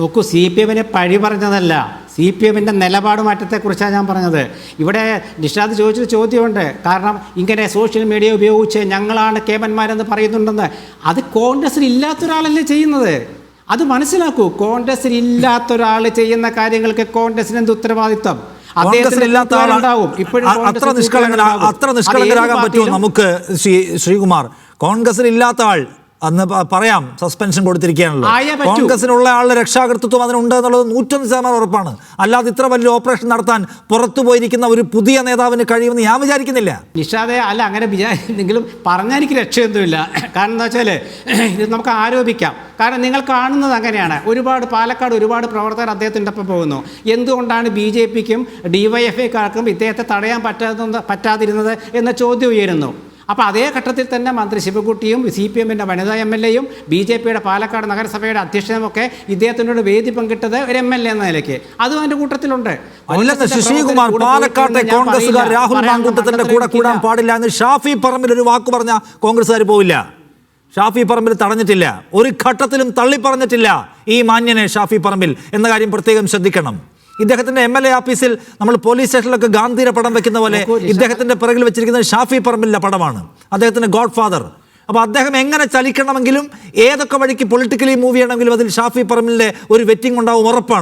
നോക്കൂ C P എമ്മിനെ പഴി പറഞ്ഞതല്ല. സി പി എമ്മിന്റെ നിലപാട് മാറ്റത്തെക്കുറിച്ചാണ് ഞാൻ പറഞ്ഞത്. ഇവിടെ നിഷാദ് ചോദിച്ചൊരു ചോദ്യമുണ്ട്. കാരണം ഇങ്ങനെ സോഷ്യൽ മീഡിയ ഉപയോഗിച്ച് ഞങ്ങളാണ് കേമന്മാരെന്ന് പറയുന്നുണ്ടെന്ന്. അത് കോൺഗ്രസ്സിൽ ഇല്ലാത്ത ഒരാളല്ലേ ചെയ്യുന്നത്? അത് മനസ്സിലാക്കൂ കോൺഗ്രസ്സിൽ ഇല്ലാത്ത ഒരാൾ ചെയ്യുന്ന കാര്യങ്ങൾക്ക് കോൺഗ്രസിന് എന്ത് ഉത്തരവാദിത്വം അത്ര നിഷ്കളങ്കരാകാൻ പറ്റുമോ നമുക്ക് ശ്രീ ശ്രീകുമാർ? കോൺഗ്രസിൽ ഇല്ലാത്ത ആൾ അന്ന് പറയാം സസ്പെൻഷൻ കൊടുത്തിരിക്കുകയാണല്ലോ. കോൺഗ്രസിനുള്ള ആളുടെ രക്ഷാകർത്തൃത്വം അതിനുണ്ട് എന്നുള്ളത് നൂറ്റൊന്ന് ശതമാനം ഉറപ്പാണ്. അല്ലാതെ ഇത്ര വലിയ ഓപ്പറേഷൻ നടത്താൻ പുറത്തു പോയിരിക്കുന്ന ഒരു പുതിയ നേതാവിന് കഴിയുമെന്ന് ഞാൻ വിചാരിക്കുന്നില്ല. നിഷാദെ അല്ല അങ്ങനെ വിചാരിച്ചെങ്കിലും പറഞ്ഞാൽ എനിക്ക് രക്ഷയൊന്നുമില്ല. കാരണം എന്താ വെച്ചാൽ ഇത് നമുക്ക് ആരോപിക്കാം. കാരണം നിങ്ങൾ കാണുന്നത് അങ്ങനെയാണ്. ഒരുപാട് പാലക്കാട് ഒരുപാട് പ്രവർത്തകർ അദ്ദേഹത്തിന്റെ ഒപ്പം പോകുന്നു. എന്തുകൊണ്ടാണ് ബി ജെ പിക്കും ഡി വൈ എഫ് ഐക്കാർക്കും ഇദ്ദേഹത്തെ തടയാൻ പറ്റാത്ത പറ്റാതിരുന്നത് എന്ന ചോദ്യം ഉയരുന്നു? അപ്പോൾ അതേ ഘട്ടത്തിൽ തന്നെ മന്ത്രി ശിവകുട്ടിയും സി പി എമ്മിന്റെ വനിതാ എം എൽ എയും ബി ജെ പിയുടെ പാലക്കാട് നഗരസഭയുടെ അധ്യക്ഷനുമൊക്കെ ഇദ്ദേഹത്തിനോട് വേദി പങ്കിട്ടത് ഒരു എം എൽ എ എന്ന നിലയ്ക്ക്. അതും അതിന്റെ കൂട്ടത്തിലുണ്ട്. ശശികുമാർ പാലക്കാട്ടെ കോൺഗ്രസുകാർ രാഹുൽ മാങ്കൂട്ടത്തിന്റെ കൂടെ കൂടാൻ പാടില്ല എന്ന് ഷാഫി പറമ്പിൽ ഒരു വാക്ക് പറഞ്ഞ കോൺഗ്രസ്സുകാർ പോവില്ല. ഷാഫി പറമ്പിൽ തടഞ്ഞിട്ടില്ല. ഒരു ഘട്ടത്തിലും തള്ളിപ്പറഞ്ഞിട്ടില്ല ഈ മാന്യനെ ഷാഫി പറമ്പിൽ എന്ന കാര്യം പ്രത്യേകം ശ്രദ്ധിക്കണം. ഇദ്ദേഹത്തിന്റെ എം എൽ എ ഓഫീസിൽ നമ്മൾ പോലീസ് സ്റ്റേഷനിലൊക്കെ ഗാന്ധിയുടെ പടം വെക്കുന്ന പോലെ ഇദ്ദേഹത്തിന്റെ പിറകിൽ വെച്ചിരിക്കുന്ന ഷാഫി പറമ്പിലിന്റെ പടമാണ്. അദ്ദേഹത്തിന്റെ ഗോഡ് ഫാദർ അപ്പോൾ അദ്ദേഹം എങ്ങനെ ചലിക്കണമെങ്കിലും ഏതൊക്കെ വഴിക്ക് പൊളിറ്റിക്കലി മൂവ് ചെയ്യണമെങ്കിലും അതിൽ ഷാഫി പറമ്പിലെ ഒരു വെറ്റിംഗ് ഉണ്ടാവും ഉറപ്പാണ്.